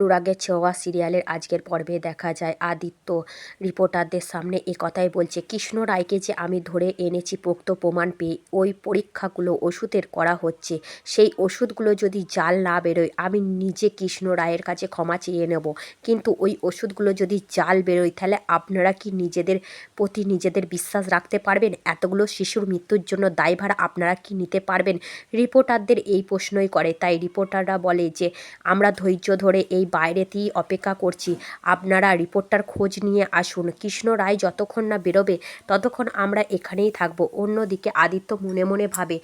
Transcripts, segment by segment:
অনুরাগের ছোঁয়া সিরিয়ালের আজকের পর্বে দেখা যায়। আদিত্য, রিপোর্টারদের সামনে এ কথাই বলছে, কৃষ্ণ রায়কে যে আমি ধরে এনেছি পোক্ত প্রমাণ পেয়ে, ওই পরীক্ষাগুলো ওষুধের করা হচ্ছে। সেই ওষুধগুলো যদি জাল না বেরোয়, আমি নিজে কৃষ্ণ রায়ের কাছে ক্ষমা চেয়ে নেব। কিন্তু ওই ওষুধগুলো যদি জাল বেরোয়, তাহলে আপনারা কি নিজেদের প্রতি নিজেদের বিশ্বাস রাখতে পারবেন? এতগুলো শিশুর মৃত্যুর জন্য দায়ভার আপনারা কি নিতে পারবেন? রিপোর্টারদের এই প্রশ্নই করে। তাই রিপোর্টাররা বলে যে, আমরা ধৈর্য ধরে এই বাইরেতেই অপেক্ষা করছি। আপনারা রিপোর্টটার খোঁজ নিয়ে আসুন। কৃষ্ণ রায় যতক্ষণ না বেরোবে, ততক্ষণ আমরা এখানেই থাকব। অন্যদিকে আদিত্য মনে মনে ভাবে,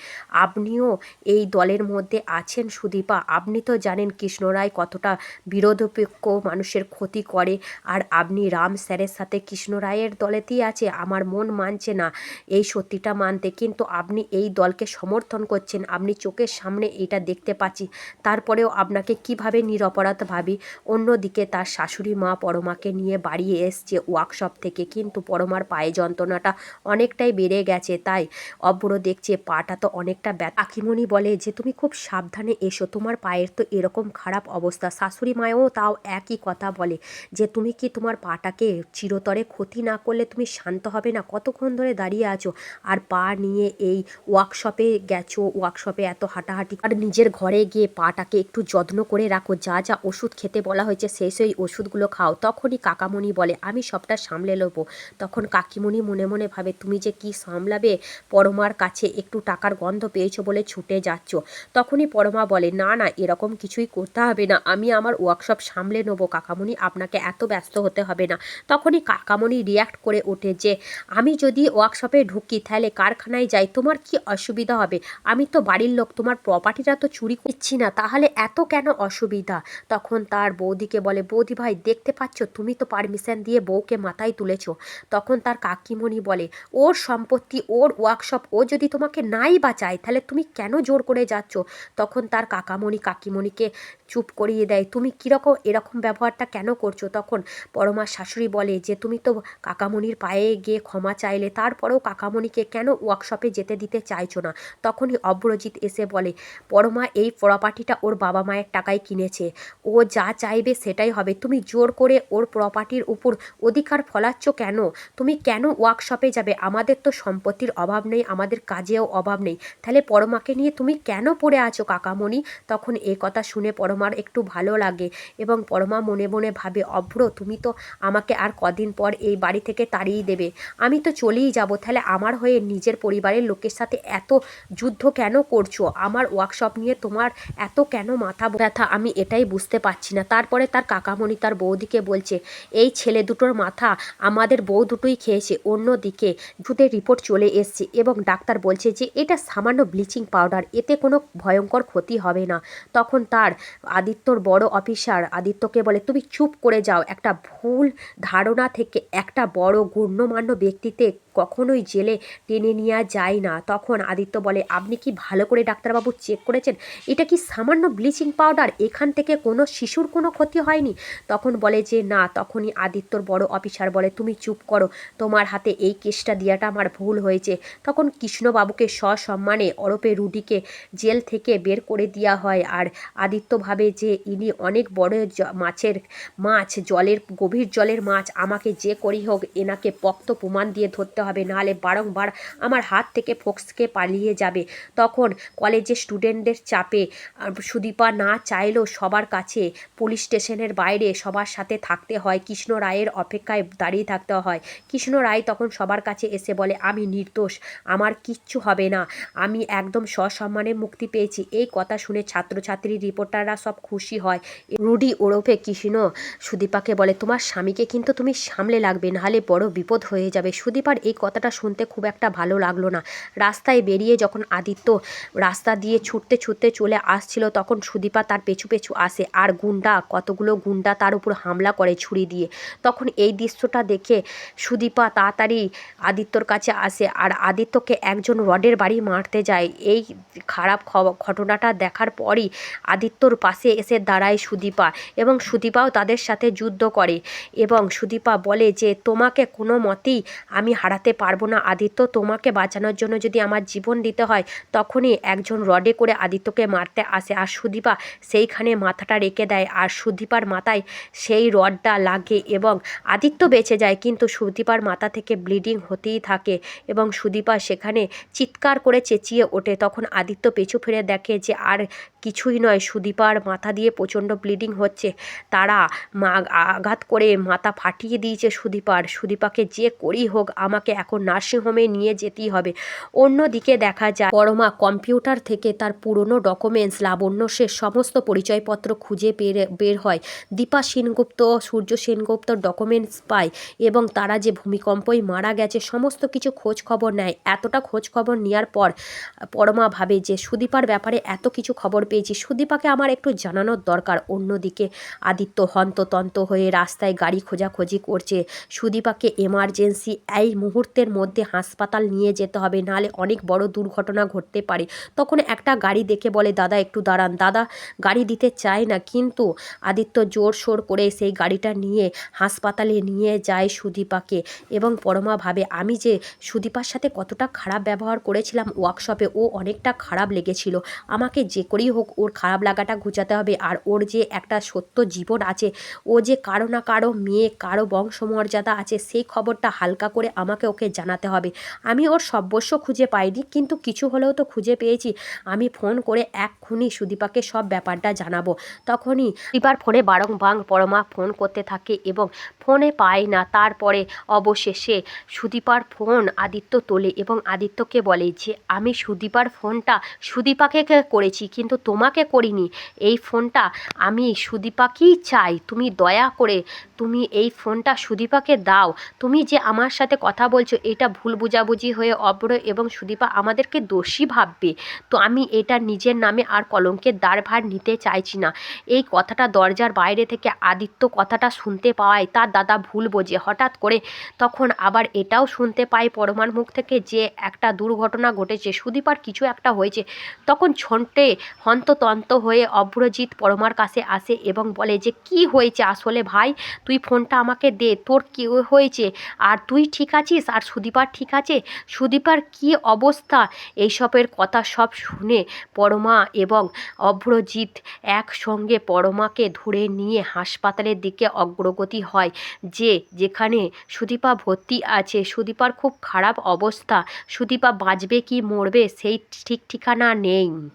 আপনিও এই দলের মধ্যে আছেন সুদীপা। আপনি তো জানেন কৃষ্ণ রায় কতটা বিরোধপেক্ষ মানুষের ক্ষতি করে। আর আপনি রাম স্যারের সাথে কৃষ্ণ রায়ের দলেতেই আছে, আমার মন মানছে না এই সত্যিটা মানতে। কিন্তু আপনি এই দলকে সমর্থন করছেন। আপনি চোখের সামনে এটা দেখতে পাচ্ছি। তারপরেও আপনাকে কীভাবে নিরপরাধ ভাবি? অন্যদিকে তার শাশুড়ি মা পরমাকে নিয়ে বাড়ি এসছে ওয়ার্কশপ থেকে। কিন্তু পরমার পায়ে যন্ত্রণাটা অনেকটাই বেড়ে গেছে, তাই অব্র দেখছে পাটা তো অনেকটা ব্যথা। আখিমণি বলে যে, তুমি খুব সাবধানে এসো, তোমার পায়ের তো এরকম খারাপ অবস্থা। শাশুড়ি মায়েও তাও একই কথা বলে যে, তুমি কি তোমার পাটাকে চিরতরে ক্ষতি না করলে তুমি শান্ত হবে না? কতক্ষণ ধরে দাঁড়িয়ে আছো? আর পা নিয়ে এই ওয়ার্কশপে গেছো? ওয়ার্কশপে এত হাঁটাহাঁটি? আর নিজের ঘরে গিয়ে পাটাকে একটু যত্ন করে রাখো। যা যা ওষুধ খেতে বলা হয়েছে, সেই সেই ওষুধগুলো খাও। তখনই কাকামণি বলে, আমি সবটা সামলে নেব। তখন কাকিমণি মনে মনে ভাবে, তুমি যে কি সামলাবে? পরমার কাছে একটু টাকার গন্ধ পেয়েছ বলে ছুটে যাচ্ছ। তখনই পরমা বলে, না না, এরকম কিছুই করতে হবে না। আমি আমার ওয়ার্কশপ সামলে নেব, কাকামণি। আপনাকে এত ব্যস্ত হতে হবে না। তখনই কাকামণি রিয়াক্ট করে ওঠে যে, আমি যদি ওয়ার্কশপে ঢুকি, তাহলে কারখানায় যাই, তোমার কি অসুবিধা হবে? আমি তো বাড়ির লোক, তোমার প্রপার্টিটা তো চুরি করছি না, তাহলে এত কেন অসুবিধা? তখন তার বৌদিকে বলে, বৌদি ভাই, দেখতে পাচ্ছ? তুমি তো পারমিশন দিয়ে বউকে মাথায় তুলেছো। তখন তার কাকিমণি বলে, ওর সম্পত্তি, ওর ওয়ার্কশপ ও যদি তোমাকে নাই বাঁচায়, তাহলে তুমি কেন জোর করে যাচ্ছ? তখন তার কাকামণি কাকিমণিকে চুপ করিয়ে দেয়, তুমি কীরকম, এরকম ব্যবহারটা কেন করছ? তখন পরমার শাশুড়ি বলে, যে তুমি তো কাকামণির পায়ে গিয়ে ক্ষমা চাইলে, তারপরেও কাকামণিকে কেন ওয়ার্কশপে যেতে দিতে চাইছো না? তখনই অব্রজিৎ এসে বলে, পরমা, এই প্রপার্টিটা ওর বাবা মায়ের টাকায় কিনেছে। ও যা চাইবে সেটাই হবে। তুমি জোর করে ওর প্রপার্টির উপর অধিকার ফলাচ্ছ কেন? তুমি কেন ওয়ার্কশপে যাবে? আমাদের তো সম্পত্তির অভাব নেই, আমাদের কাজেও অভাব নেই। তাহলে পরমাকে নিয়ে তুমি কেন পড়ে আছো কাকামণি? তখন এ কথা শুনে পরমার একটু ভালো লাগে এবং পরমা মনে মনে ভাবে, অভ্র, তুমি তো আমাকে আর কদিন পর এই বাড়ি থেকে তাড়িয়ে দেবে। আমি তো চলেই যাব। তাহলে আমার হয়ে নিজের পরিবারের লোকের সাথে এত যুদ্ধ কেন করছ? আমার ওয়ার্কশপ নিয়ে তোমার এত কেন মাথা ব্যথা? আমি এটাই বুঝতে পারছি না। তারপরে তার কাকামণি তার বৌদিকে বলছে, এই ছেলে দুটোর মাথা আমাদের বউ দুটোই খেয়েছে অন্যদিকে ভূতের রিপোর্ট চলে এসছে। এবং ডাক্তার বলছে যে, এটা সামান্য ব্লিচিং পাউডার এতে কোনো ভয়ঙ্কর ক্ষতি হবে না। তখন তার আদিত্যর বড় অফিসার আদিত্যকে বলে, তুমি চুপ করে যাও, একটা ভুল ধারণা থেকে একটা বড় গণ্যমান্য ব্যক্তিতে কখনোই জেলে টেনে নেওয়া যায় না। তখন আদিত্য বলে, আপনি কি ভালো করে ডাক্তারবাবু চেক করেছেন? এটা কি সামান্য ব্লিচিং পাউডার এখান থেকে কোনো শিশুর কোনো ক্ষতি হয়নি? তখন বলে যে, না। তখনই আদিত্যর বড় অফিসার বলে, তুমি চুপ করো, তোমার হাতে এই কেসটা দেওয়াটা আমার ভুল হয়েছে। তখন কৃষ্ণবাবুকে সসম্মানে অরপে রুডিকে জেল থেকে বের করে দেওয়া হয়। আর আদিত্য ভাবে যে, ইনি অনেক বড় মাছের মাছ, জলের, গভীর জলের মাছ, আমাকে যে করি হোক, এনাকে পক্ত প্রমাণ দিয়ে ধরতে হবে, নাহলে বারংবার আমার হাত থেকে ফোক্সকে পালিয়ে যাবে। তখন কলেজের স্টুডেন্টদের চাপে সুদীপা না চাইলেও সবার কাছে পুলিশ স্টেশনের বাইরে সবার সাথে থাকতে হয়। কৃষ্ণ রায়ের অপেক্ষায় দাঁড়িয়ে থাকতে হয়। কৃষ্ণ রায় তখন সবার কাছে এসে বলে, আমি নির্দোষ, আমার কিচ্ছু হবে না। আমি একদম সসম্মানে মুক্তি পেয়েছি। এই কথা শুনে ছাত্রছাত্রী, রিপোর্টাররা সব খুশি হয়। রুডি ওরফে কৃষ্ণ সুদীপাকে বলে, তোমার স্বামীকে কিন্তু তুমি সামলে লাগবে, নাহলে বড় বিপদ হয়ে যাবে। সুদীপার এই কথাটা শুনতে খুব একটা ভালো লাগল না। রাস্তায় বেরিয়ে যখন আদিত্য রাস্তা দিয়ে ছুটতে ছুটতে চলে আসছিল, তখন সুদীপা তার পেছু পেছু আসে আর গুন্ডা, কতগুলো গুন্ডা তার উপর হামলা করে ছুরি দিয়ে। তখন এই দৃশ্যটা দেখে সুদীপা তাড়াতাড়ি আদিত্যর কাছে আসে আর আদিত্যকে একজন রডের বাড়ি মারতে যায়। এই খারাপ ঘটনাটা দেখার পরই আদিত্যর পাশে এসে দাঁড়ায় সুদীপা এবং সুদীপাও তাদের সাথে যুদ্ধ করে এবং সুদীপা বলে যে, তোমাকে কোনো মতেই আমি হারাতে বাঁচাতে পারব না আদিত্য। তোমাকে বাঁচানোর জন্য যদি আমার জীবন দিতে হয়, তখনই একজন রডে করে আদিত্যকে মারতে আসে। আর সুদীপা সেইখানে মাথাটা রেখে দেয়। আর সুদীপার মাথায় সেই রডটা লাগে এবং আদিত্য বেঁচে যায়। কিন্তু সুদীপার মাথা থেকে ব্লিডিং হতেই থাকে এবং সুদীপা সেখানে চিৎকার করে চেঁচিয়ে ওঠে। তখন আদিত্য পেছু ফিরে দেখে যে, আর কিছুই নয়। সুদীপার মাথা দিয়ে প্রচণ্ড ব্লিডিং হচ্ছে। তারা মা, আঘাত করে মাথা ফাটিয়ে দিয়েছে সুদীপার। সুদীপাকে যে করেই হোক, আমাকে এখন নার্সিংহোমে নিয়ে যেতেই হবে। অন্যদিকে দেখা যায় পরমা কম্পিউটার থেকে তার পুরনো ডকুমেন্টস লাবণ্য সে সমস্ত পরিচয়পত্র খুঁজে বের বের হয়। দীপা সেনগুপ্ত, সূর্য সেনগুপ্তর ডকুমেন্টস পায় এবং তারা যে ভূমিকম্পই মারা গেছে, সমস্ত কিছু খোঁজ খবর নেয়। এতটা খোঁজ খবর নেওয়ার পর পরমা ভাবে যে সুদীপার ব্যাপারে এত কিছু খবর পেয়েছি। সুদীপাকে আমার একটু জানানোর দরকার। অন্যদিকে আদিত্য হন্ততন্ত হয়ে রাস্তায় গাড়ি খোঁজাখুঁজি করছে। সুদীপাকে এমার্জেন্সি এই মুহূর্তের মধ্যে হাসপাতাল নিয়ে যেতে হবে, নাহলে অনেক বড় দুর্ঘটনা ঘটতে পারে। তখন একটা গাড়ি দেখে বলে, দাদা, একটু দাঁড়ান। দাদা, গাড়ি দিতে চায় না, কিন্তু আদিত্য জোর সোর করে সেই গাড়িটা নিয়ে হাসপাতালে নিয়ে যায় সুদীপাকে। এবং পরমা ভাবে, আমি যে সুদীপার সাথে কতটা খারাপ ব্যবহার করেছিলাম ওয়ার্কশপে ও অনেকটা খারাপ লেগেছিল। আমাকে যে করেই হোক, ওর খারাপ লাগাটা ঘুচাতে হবে। আর ওর যে একটা সত্য জীবন আছে, ও যে কারও না কারও মেয়ে, কারও বংশমর্যাদা আছে, সেই খবরটা হালকা করে আমাকে ওকে জানাতে হবে। আমি ওর সর্বস্ব খুঁজে পাইনি, কিন্তু কিছু হলেও তো খুঁজে পেয়েছি। আমি ফোন করে এক্ষুনি সুদীপাকে সব ব্যাপারটা জানাব। তখনই সুদীপার ফোনে বারংবার পরমা ফোন করতে থাকে এবং ফোনে পায় না। তারপরে অবশেষে সুদীপার ফোন আদিত্য তোলে এবং আদিত্যকে বলে যে, আমি সুদীপার ফোনটা সুদীপাকে করেছি, কিন্তু তোমাকে করিনি। এই ফোনটা আমি সুদীপাকেই চাই। তুমি দয়া করে তুমি এই ফোনটা সুদীপাকে দাও। তুমি যে আমার সাথে কথা বলছো, এটা ভুল বুঝাবুঝি হয়ে অব্র এবং সুদীপা আমাদেরকে দোষী ভাববে। তো আমি এটা নিজের নামে আর কলঙ্কের দায়ভার নিতে চাইছি না। এই কথাটা দরজার বাইরে থেকে আদিত্য কথাটা শুনতে পাওয়ায় তার দাদা ভুল বোঝে। হঠাৎ করে তখন আবার এটাও শুনতে পাই পরমার মুখ থেকে যে একটা দুর্ঘটনা ঘটেছে। সুদীপার কিছু একটা হয়েছে। তখন ছন্টে হন্ততন্ত হয়ে অভ্রজিৎ পরমার কাছে আসে এবং বলে যে, কি হয়েছে আসলে ভাই? তুই ফোনটা আমাকে দে, তোর কি হয়েছে? আর তুই ঠিক আছিস? আর সুদীপার ঠিক আছে? সুদীপার কি অবস্থা? এইসবের কথা সব শুনে পরমা এবং অভ্রজিৎ একসঙ্গে পরমাকে ধরে নিয়ে হাসপাতালের দিকে অগ্রগতি হয়। যে, যেখানে সুদীপা ভর্তি আছে, সুদীপার খুব খারাপ অবস্থা। সুদীপা বাঁচবে কি মরবে সেই ঠিক ঠিকানা নেই।